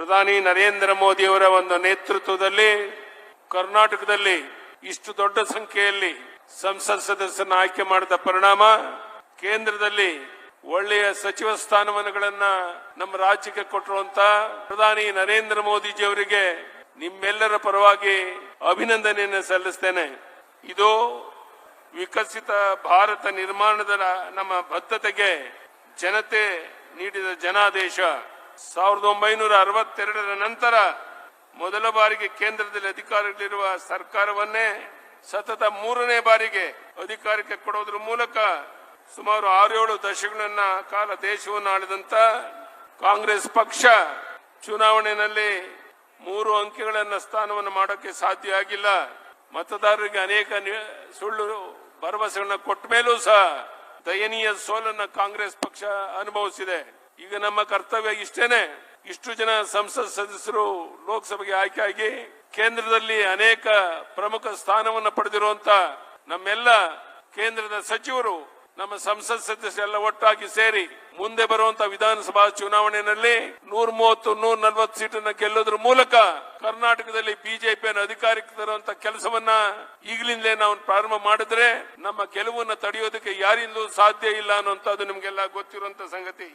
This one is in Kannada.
ಪ್ರಧಾನಿ ನರೇಂದ್ರ ಮೋದಿ ಅವರ ಒಂದು ನೇತೃತ್ವದಲ್ಲಿ ಕರ್ನಾಟಕದಲ್ಲಿ ಇಷ್ಟು ದೊಡ್ಡ ಸಂಖ್ಯೆಯಲ್ಲಿ ಸಂಸತ್ ಸದಸ್ಯರನ್ನು ಆಯ್ಕೆ ಮಾಡಿದ ಪರಿಣಾಮ ಕೇಂದ್ರದಲ್ಲಿ ಒಳ್ಳೆಯ ಸಚಿವ ಸ್ಥಾನಮಾನಗಳನ್ನ ನಮ್ಮ ರಾಜ್ಯಕ್ಕೆ ಕೊಟ್ಟಿರುವಂತ ಪ್ರಧಾನಿ ನರೇಂದ್ರ ಮೋದಿಜಿ ಅವರಿಗೆ ನಿಮ್ಮೆಲ್ಲರ ಪರವಾಗಿ ಅಭಿನಂದನೆಯನ್ನು ಸಲ್ಲಿಸ್ತೇನೆ. ಇದು ವಿಕಸಿತ ಭಾರತ ನಿರ್ಮಾಣದ ನಮ್ಮ ಬದ್ಧತೆಗೆ ಜನತೆ ನೀಡಿದ ಜನಾದೇಶ. ಸಾವಿರದ ಒಂಬೈನೂರ ಅರವತ್ತೆರಡರ ನಂತರ ಮೊದಲ ಬಾರಿಗೆ ಕೇಂದ್ರದಲ್ಲಿ ಅಧಿಕಾರಗಳಿರುವ ಸರ್ಕಾರವನ್ನೇ ಸತತ ಮೂರನೇ ಬಾರಿಗೆ ಅಧಿಕಾರಕ್ಕೆ ಕೊಡೋದ್ರ ಮೂಲಕ ಸುಮಾರು ಆರೇಳು ದಶಕಗಳನ್ನ ಕಾಲ ದೇಶವನ್ನು ಆಳಿದಂತ ಕಾಂಗ್ರೆಸ್ ಪಕ್ಷ ಚುನಾವಣೆಯಲ್ಲಿ ಮೂರು ಅಂಕೆಗಳನ್ನ ಸ್ಥಾನವನ್ನು ಮಾಡೋಕೆ ಸಾಧ್ಯ ಆಗಿಲ್ಲ. ಮತದಾರರಿಗೆ ಅನೇಕ ಸುಳ್ಳು ಭರವಸೆಗಳನ್ನ ಕೊಟ್ಟ ಮೇಲೂ ಸಹ ದಯನೀಯ ಸೋಲನ್ನ ಕಾಂಗ್ರೆಸ್ ಪಕ್ಷ ಅನುಭವಿಸಿದೆ. ಈಗ ನಮ್ಮ ಕರ್ತವ್ಯ ಇಷ್ಟೇನೆ. ಇಷ್ಟು ಜನ ಸಂಸತ್ ಸದಸ್ಯರು ಲೋಕಸಭೆಗೆ ಆಯ್ಕೆಯಾಗಿ ಕೇಂದ್ರದಲ್ಲಿ ಅನೇಕ ಪ್ರಮುಖ ಸ್ಥಾನವನ್ನು ಪಡೆದಿರುವಂತ ನಮ್ಮೆಲ್ಲ ಕೇಂದ್ರದ ಸಚಿವರು, ನಮ್ಮ ಸಂಸತ್ ಸದಸ್ಯರೆಲ್ಲ ಒಟ್ಟಾಗಿ ಸೇರಿ ಮುಂದೆ ಬರುವಂತ ವಿಧಾನಸಭಾ ಚುನಾವಣೆಯಲ್ಲಿ ನೂರ ಮೂವತ್ತು ನೂರ ನಲವತ್ತು ಸೀಟನ್ನು ಗೆಲ್ಲೋದ್ರ ಮೂಲಕ ಕರ್ನಾಟಕದಲ್ಲಿ ಬಿಜೆಪಿಯನ್ನು ಅಧಿಕಾರಕ್ಕೆ ತರುವಂತ ಕೆಲಸವನ್ನ ಈಗಲಿಂದಲೇ ನಾವು ಪ್ರಾರಂಭ ಮಾಡಿದ್ರೆ ನಮ್ಮ ಗೆಲುವನ್ನು ತಡೆಯೋದಕ್ಕೆ ಯಾರಿಂದಲೂ ಸಾಧ್ಯ ಇಲ್ಲ ಅನ್ನುವಂಥದ್ದು ನಿಮಗೆಲ್ಲ ಗೊತ್ತಿರುವಂತ ಸಂಗತಿ.